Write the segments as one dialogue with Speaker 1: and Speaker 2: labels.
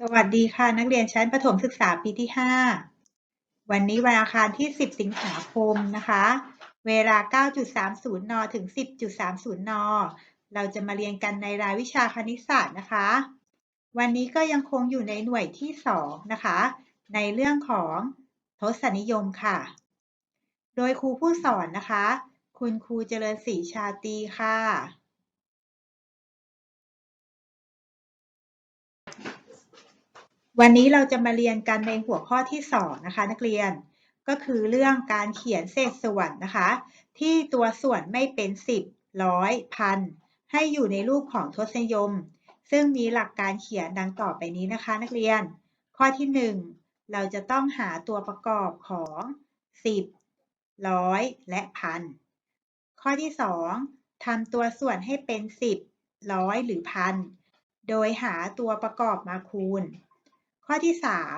Speaker 1: สวัสดีค่ะนักเรียนชั้นประถมศึกษาปีที่ 5 วันนี้วันอังคารที่ 10 สิงหาคมนะคะ เวลา 9.30 น ถึง 10.30 น เราจะมาเรียนกันในรายวิชาคณิตศาสตร์นะคะ วันนี้ก็ยังคงอยู่ในหน่วยที่ 2 นะคะ ในเรื่องของทศนิยมค่ะ โดยครูผู้สอนนะคะ คุณครูเจริญศรีชาตีค่ะ วันนี้เราจะมาเรียนกันในหัวข้อที่ 2 นะคะ นักเรียนก็คือเรื่องการเขียนเศษส่วนนะคะ ที่ตัวส่วนไม่เป็น 10ร้อยพันให้อยู่ในรูปของทศนิยม ซึ่งมีหลักการเขียนดังต่อไปนี้นะคะ นักเรียน ข้อที่ 1 เราจะต้องหาตัวประกอบของ 10ร้อยและพันข้อที่ 2ทำตัวส่วนให้เป็น 10ร้อยหรือพันโดยหาตัวประกอบมาคูณ ข้อที่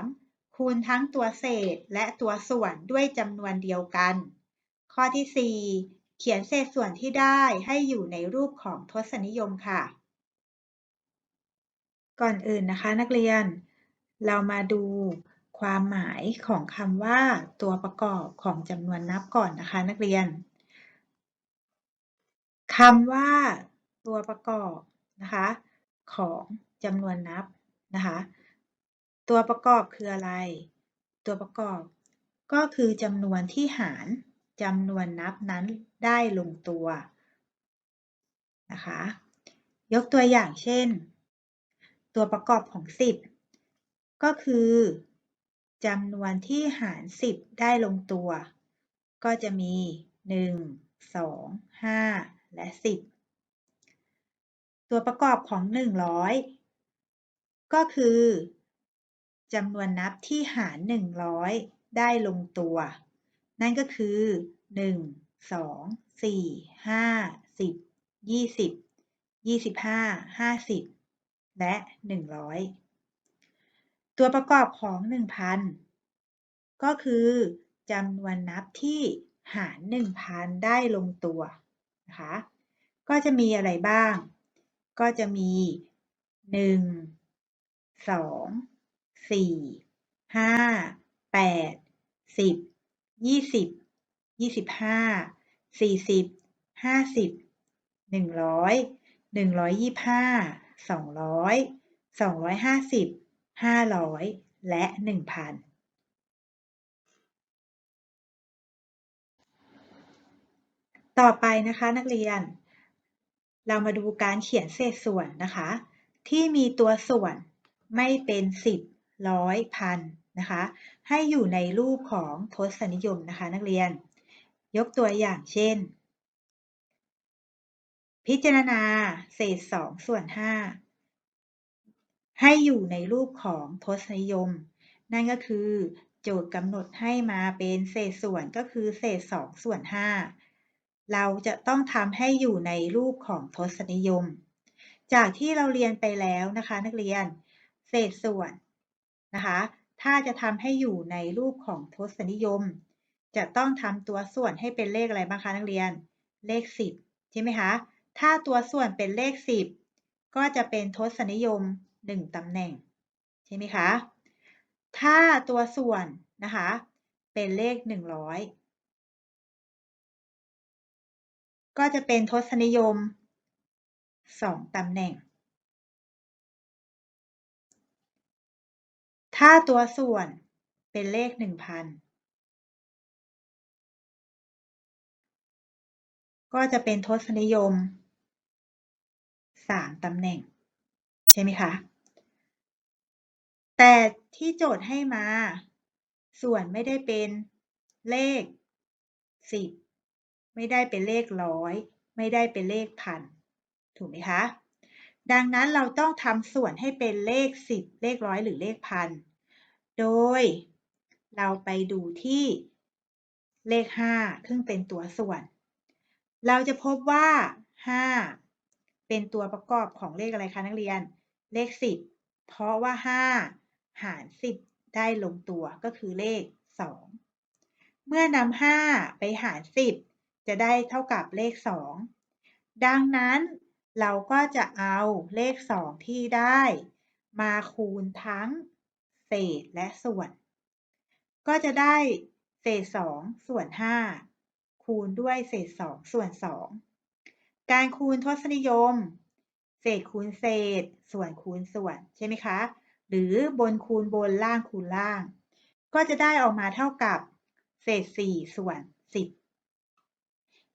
Speaker 1: 3 คูณทั้งตัวเศษและตัวส่วนด้วยจำนวนเดียวกัน ข้อที่ 4 เขียนเศษส่วนที่ได้ให้อยู่ในรูปของทศนิยมค่ะ ก่อนอื่นนะคะนักเรียน เรามาดูความหมายของคำว่าตัวประกอบของจำนวนนับก่อนนะคะนักเรียนคำว่าตัวประกอบนะคะของจำนวนนับนะคะ ตัวประกอบคืออะไร ตัวประกอบ ก็คือจำนวนที่หารจำนวนนับนั้นได้ลงตัวนะคะ ยกตัวอย่างเช่น ตัวประกอบของ 10 ก็คือจำนวนที่หาร 10 ได้ลงตัว ก็จะมี 1 2 5 และ 10 ตัวประกอบของ 100 ก็คือ จำนวนนับที่หาร 100 ได้ลงตัว นั่นก็คือ 1 2 4 5 10 20 25 50 และ 100 ตัวประกอบของ 1,000 ก็คือจำนวนนับที่หาร 1,000 ได้ลงตัวนะคะ ก็จะมีอะไรบ้าง ก็จะมี 1 2 สี่ห้าแปดสิบยี่สิบยี่สิบห้าสี่สิบห้าสิบหนึ่งร้อยหนึ่งร้อยยี่ห้าสองร้อยสองร้อยห้าสิบห้าร้อยและหนึ่งพันต่อไปนะคะนักเรียน เรามาดูการเขียนเศษส่วนนะคะ ที่มีตัวส่วนไม่เป็นสิบ ร้อยพันนะคะให้อยู่ในรูปของทศนิยมนะคะนักเรียน ยกตัวอย่างเช่น พิจารณาเศษสองส่วนห้าให้อยู่ในรูปของทศนิยม นั่นก็คือโจทย์กำหนดให้มาเป็นเศษส่วนก็คือเศษสองส่วนห้าเราจะต้องทำให้อยู่ในรูปของทศนิยม จากที่เราเรียนไปแล้วนะคะนักเรียน เศษส่วน นะคะ ถ้าจะทำให้อยู่ในรูปของทศนิยม จะต้องทำตัวส่วนให้เป็นเลขอะไรบ้างคะนักเรียน เลข 10 ใช่ไหมคะ ถ้าตัวส่วนเป็นเลข 10 ก็จะเป็นทศนิยม 1ตำแหน่ง ใช่ไหมคะ ถ้าตัวส่วนนะคะ เป็นเลข 100 ก็จะเป็นทศนิยม 2ตำแหน่ง ถ้าตัวส่วนเป็นเลข1,000ก็จะเป็นทศนิยม3ตำแหน่ง ใช่ไหมคะ แต่ที่โจทย์ให้มา ส่วนไม่ได้เป็นเลข10ไม่ได้เป็นเลขร้อย ไม่ได้เป็นเลขพันถูกไหมคะ ดังนั้นเราต้องทำส่วนให้เป็นเลข10เลขร้อยหรือเลขพัน โดย เราไปดูที่เลข 5 ซึ่งเป็นตัวส่วน เราจะพบว่า 5 เป็นตัวประกอบของเลขอะไรคะนักเรียน เลข 10 เพราะว่า 5 หาร 10 ได้ลงตัวก็คือเลข 2 เมื่อนำ5ไปหาร 10 จะได้เท่ากับเลข 2 ดังนั้นเราก็จะเอาเลข 2 ที่ได้ มาคูณทั้ง เศษและส่วน ก็จะได้เศษสองส่วนห้าคูณด้วยเศษสองส่วนสองการคูณทศนิยม เศษคูณเศษ ส่วนคูณส่วนใช่ไหมคะ หรือบนคูณบนล่างคูณล่าง ก็จะได้ออกมาเท่ากับเศษสี่ส่วนสิบ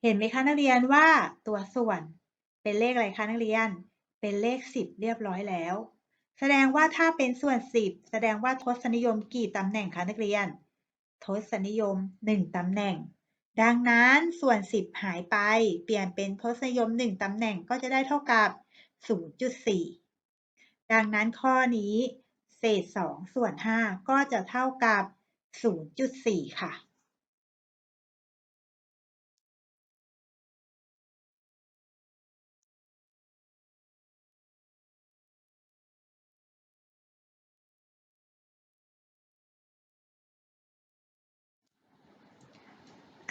Speaker 1: เห็นไหมคะนักเรียนว่าตัวส่วนเป็นเลขอะไรคะนักเรียน เป็นเลขสิบเรียบร้อยแล้ว แสดงว่าถ้าเป็นส่วนสิบแสดงว่าทศนิยมกี่ตำแหน่งคะนักเรียน ทศนิยมหนึ่งตำแหน่ง ดังนั้นส่วนสิบหายไป เปลี่ยนเป็นทศนิยมหนึ่งตำแหน่งก็จะได้เท่ากับ 0.4 ดังนั้นข้อนี้เศษ 2 ส่วน 5 ก็จะเท่ากับ 0.4 ค่ะ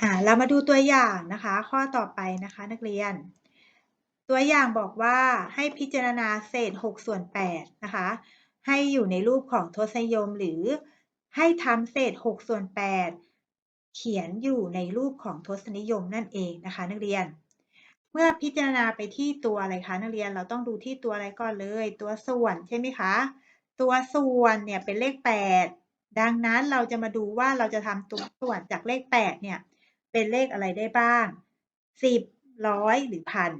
Speaker 1: อ่าเรามาดูตัวอย่างนะคะ ข้อต่อไปนะคะนักเรียน ตัวอย่างบอกว่าให้พิจารณาเศษ 6 ส่วน8นะคะ ให้อยู่ในรูปของทศนิยมหรือให้ทำเศษ 6 ส่วน 8 เขียนอยู่ในรูปของทศนิยมนั่นเองนะคะ นักเรียน เมื่อพิจารณาไปที่ตัวอะไรคะนักเรียนเราต้องดูที่ตัวอะไรก่อนเลย ตัวส่วนใช่ไหมคะ ตัวส่วนเนี่ยเป็นเลข 8 ดังนั้นเราจะมาดูว่าเราจะทำตัวส่วนจากเลข 8 เนี่ย เป็นเลขอะไรได้บ้าง 10ร้อยหรือพัน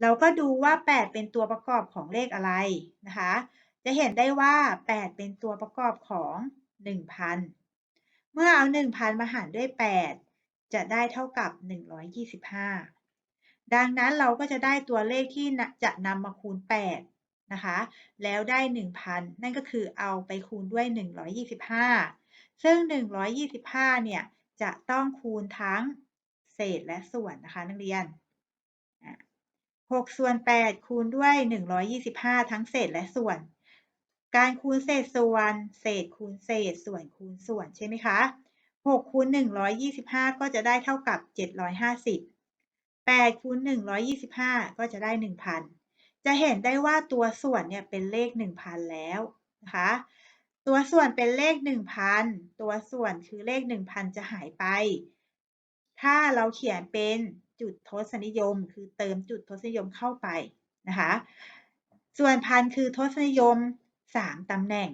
Speaker 1: เราก็ดูว่า 8 เป็นตัวประกอบของเลขอะไรนะคะ จะเห็นได้ว่า 8 เป็นตัวประกอบของ 1,000 เมื่อเอา 1,000 มาหารด้วย 8 จะได้เท่ากับ 125 ดังนั้นเราก็จะได้ตัวเลขที่จะนำมาคูณ 8 นะคะ แล้วได้ 1,000 นั่นก็คือเอาไปคูณด้วย 125 ซึ่ง 125 เนี่ย จะต้องคูณทั้งเศษและส่วนนะคะ นักเรียน6ส่วน8คูณด้วย 125 ทั้งเศษและส่วน การคูณเศษส่วน เศษคูณเศษส่วนคูณส่วนใช่ไหมคะ6คูณ125 ก็จะได้เท่ากับ 750 8คูณ125 ก็จะได้ 1,000 จะเห็นได้ว่าตัวส่วนเนี่ยเป็นเลข 1,000 แล้วนะคะ ตัวส่วนเป็นเลข 1,000 ตัวส่วนคือเลข 1,000 จะหายไป ถ้าเราเขียนเป็นจุดทศนิยม คือเติมจุดทศนิยมเข้าไปนะคะ ส่วนพันคือทศนิยม 3 ตำแหน่ง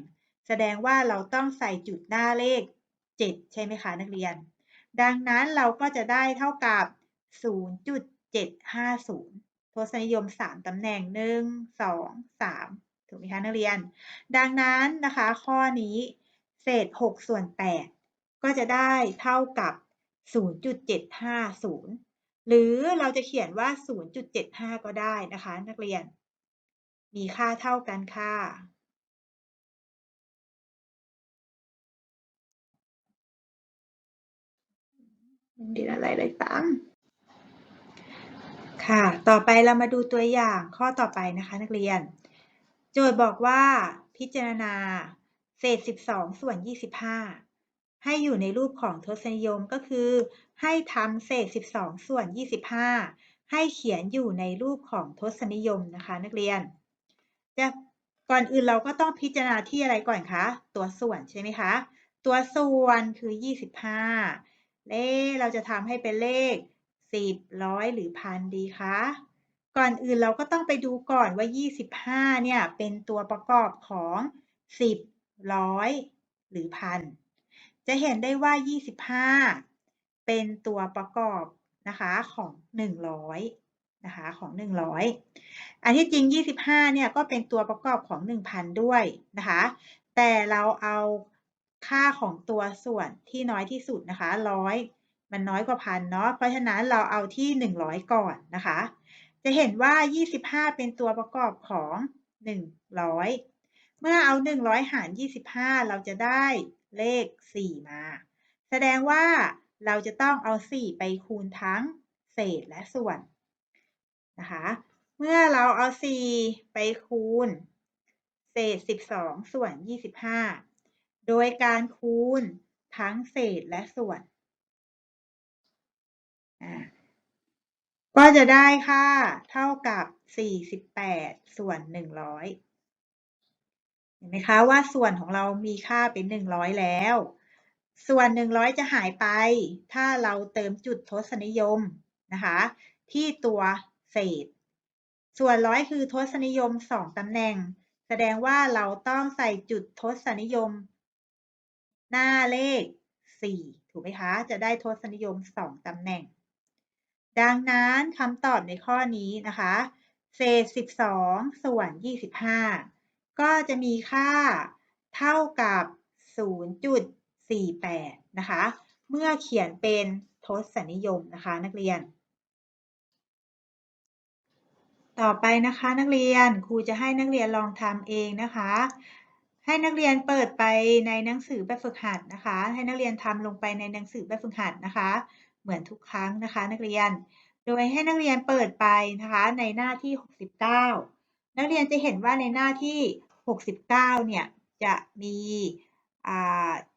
Speaker 1: แสดงว่าเราต้องใส่จุดหน้าเลข 7 ใช่ไหมคะนักเรียน ดังนั้นเราก็จะได้เท่ากับ 0.750 ทศนิยม 3 ตำแหน่ง 1 2 3 ถูกไหมคะนักเรียน ดังนั้นนะคะข้อนี้เศษ 6 ส่วน 8 ก็จะได้เท่ากับ 0.750 หรือเราจะเขียนว่า 0.75 ก็ได้นะคะ นักเรียน มีค่าเท่ากันค่ะเรียนอะไรเลยตังค่ะ ต่อไปเรามาดูตัวอย่างข้อต่อไปนะคะ นักเรียน โจทย์บอกว่าพิจารณาเศษ 12 ส่วน 25 ให้อยู่ในรูปของทศนิยมก็คือ ให้ทำเศษ 12 ส่วน 25 ให้เขียนอยู่ในรูปของทศนิยมนะคะนักเรียน จะก่อนอื่นเราก็ต้องพิจารณาที่อะไรก่อนคะ ตัวส่วนใช่ไหมคะ ตัวส่วนคือ 25 เลเราจะทำให้เป็นเลข 10 ร้อยหรือพันดีคะ ก่อนอื่นเราก็ต้องไปดูก่อนว่า 25 เนี่ย เป็นตัวประกอบของ 10ร้อยหรือพัน จะเห็นได้ว่า 25 เป็นตัวประกอบนะคะของ 100 นะคะของ 100 อันที่จริง 25 เนี่ยก็เป็นตัวประกอบของ 1,000 ด้วยนะคะ แต่เราเอาค่าของตัวส่วนที่น้อยที่สุดนะคะ 100 มันน้อยกว่าพันเนาะ เพราะฉะนั้นเราเอาที่ 100 ก่อนนะคะ จะเห็นว่า 25 เป็นตัวประกอบของ 100 เมื่อเอา 100 หาร 25 เราจะได้เลข 4 มา แสดงว่าเราจะต้องเอา 4 ไปคูณทั้งเศษและส่วนนะคะ เมื่อเราเอา 4 ไปคูณ เศษ 12 ส่วน 25 โดยการคูณทั้งเศษและส่วน ก็จะได้ค่าเท่ากับ 48 ส่วน 100 เห็นไหมคะว่าส่วนของเรามีค่าเป็น 100 แล้ว ส่วน 100 จะหายไป ถ้าเราเติมจุดทศนิยมนะคะ ที่ตัวเศษ ส่วนร้อยคือทศนิยม 2 ตำแหน่ง แสดงว่าเราต้องใส่จุดทศนิยม หน้าเลข 4 ถูกไหมคะ จะได้ทศนิยม 2 ตำแหน่ง ดังนั้นคำตอบในข้อนี้นะคะ เศษ 12 ส่วน 25 ก็จะมีค่าเท่ากับ 0.48 นะคะ เมื่อเขียนเป็นทศนิยมนะคะนักเรียน ต่อไปนะคะนักเรียนครูจะให้นักเรียนลองทำเองนะคะ ให้นักเรียนเปิดไปในหนังสือแบบฝึกหัดนะคะ ให้นักเรียนทำลงไปในหนังสือแบบฝึกหัดนะคะ เหมือนทุกครั้งนะคะ นักเรียน โดยให้นักเรียนเปิดไปนะคะในหน้าที่ 69 นักเรียนจะเห็นว่าในหน้าที่ 69 เนี่ยจะมี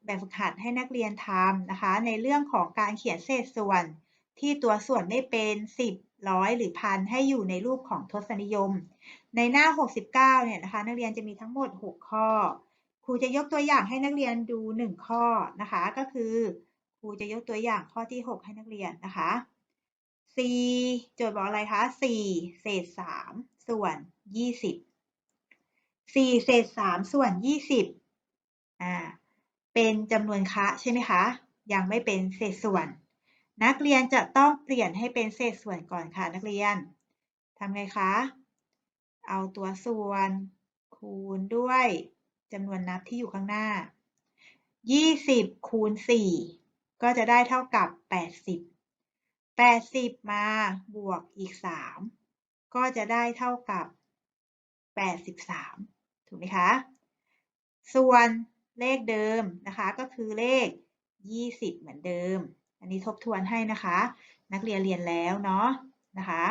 Speaker 1: แบบฝึกหัดให้นักเรียนทำนะคะ ในเรื่องของการเขียนเศษส่วนที่ตัวส่วนไม่เป็น 10ร้อยหรือพันให้อยู่ในรูปของทศนิยม ในหน้า 69 เนี่ยนะคะ นักเรียนจะมีทั้งหมด 6 ข้อ ครูจะยกตัวอย่างให้นักเรียนดู 1 ข้อนะคะ ก็คือ รูจะยกตัวอย่างข้อที่ 6 ให้นักเรียนนะคะ4โจทย์บอกอะไรคะ 4 เศษ 3 ส่วน 20 4 เศษ 3 ส่วน 20อ่าเป็นจำนวนคะใช่ไหมคะ ยังไม่เป็นเศษส่วน นักเรียนจะต้องเปลี่ยนให้เป็นเศษส่วนก่อนค่ะนักเรียนทำไงคะ เอาตัวส่วนคูณด้วยจำนวนนับที่อยู่ข้างหน้า 20 คูณ 4 ก็จะได้เท่ากับ 80 80 มาบวกอีก 3 ก็จะได้เท่ากับ 83 ถูกไหมคะ ส่วนเลขเดิมนะคะก็คือเลข 20 เหมือนเดิม อันนี้ทบทวนให้นะคะ นักเรียนเรียนแล้วเนาะนะคะ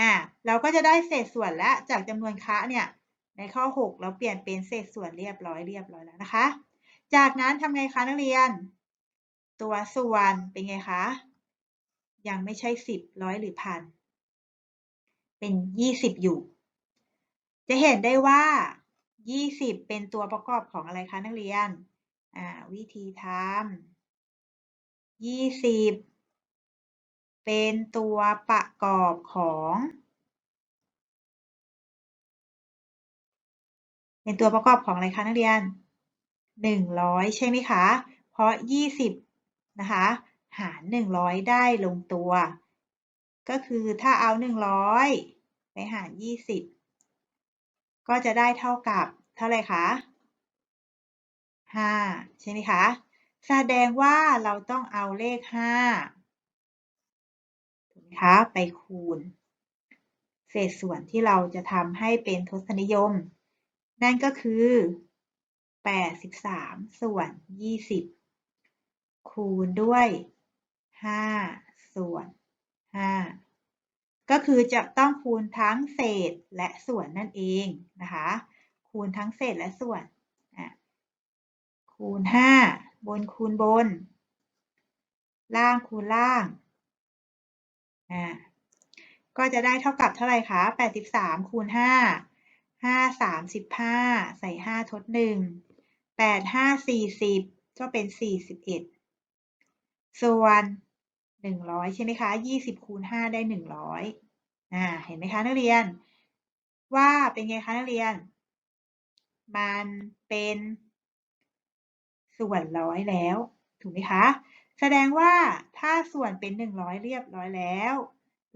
Speaker 1: อะเราก็จะได้เศษส่วนแล้วจากจำนวนคะเนี่ยในข้อ 6 เราเปลี่ยนเป็นเศษส่วนเรียบร้อยเรียบร้อยแล้วนะคะ จากนั้นทำไงคะนักเรียน ตัวส่วนเป็นไงคะ ยังไม่ใช่10ร้อยหรือพัน เป็น20อยู่ จะเห็นได้ว่า20เป็นตัวประกอบของอะไรคะนักเรียน อ่า วิธีทำยี่สิบเป็นตัวประกอบของ เป็นตัวประกอบของอะไรคะนักเรียนหนึ่งร้อยใช่ไหมคะ เพราะยี่สิบ นะคะ หารหนึ่งร้อยได้ลงตัว ก็คือถ้าเอาหนึ่งร้อยไปหารยี่สิบก็จะได้เท่ากับเท่าไรคะห้าใช่ไหมคะ แสดงว่าเราต้องเอาเลขห้าถูกไหมคะ ไปคูณ เศษส่วนที่เราจะทำให้เป็นทศนิยม นั่นก็คือ 83 ส่วน 20 คูณด้วย 5 ส่วน 5 ก็คือจะต้องคูณทั้งเศษและส่วนนั่นเองนะคะ คูณทั้งเศษและส่วน คูณ 5 บนคูณบน ล่างคูณล่าง ก็จะได้เท่ากับเท่าไหร่คะ 83 คูณ 5 5 35 ใส่ 5 ทด 1 8 5 40 ก็เป็น 41 ส่วน 100 ใช่ไหมคะ20คูณ5ได้ 100อ่าเห็นไหมคะนักเรียน ว่าเป็นไงคะนักเรียน มันเป็นส่วนร้อยแล้ว ถูกไหมคะ แสดงว่าถ้าส่วนเป็น 100 เรียบร้อยแล้ว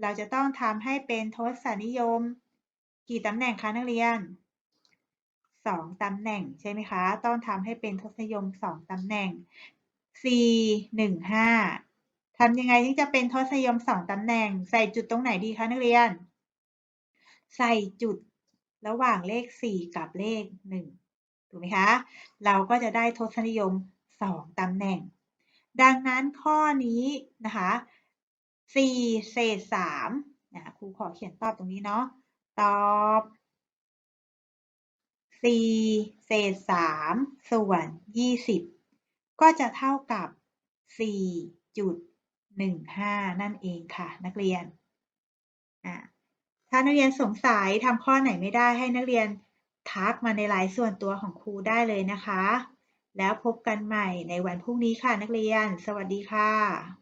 Speaker 1: เราจะต้องทำให้เป็นทศนิยม กี่ตำแหน่งคะนักเรียน 2ตำแหน่งใช่ไหมคะ ต้องทำให้เป็นทศนิยม 2ตำแหน่ง 4 1 5ทำยังไงที่จะเป็นทศนิยม2ตำแหน่ง ใส่จุดตรงไหนดีคะนักเรียน ใส่จุดระหว่างเลข 4 กับเลข 1 ถูกไหมคะ เราก็จะได้ทศนิยม 2ตำแหน่ง ดังนั้นข้อนี้นะคะ 4 เศษ3นะครูขอเขียนตอบตรงนี้เนาะ ตอบ 4 เศษ3ส่วน 20 ก็จะเท่ากับ 4.15 นั่นเองค่ะ นักเรียน ถ้านักเรียนสงสัยทำข้อไหนไม่ได้ให้นักเรียนทักมาในไลน์ส่วนตัวของครูได้เลยนะคะ แล้วพบกันใหม่ในวันพรุ่งนี้ค่ะนักเรียน สวัสดีค่ะ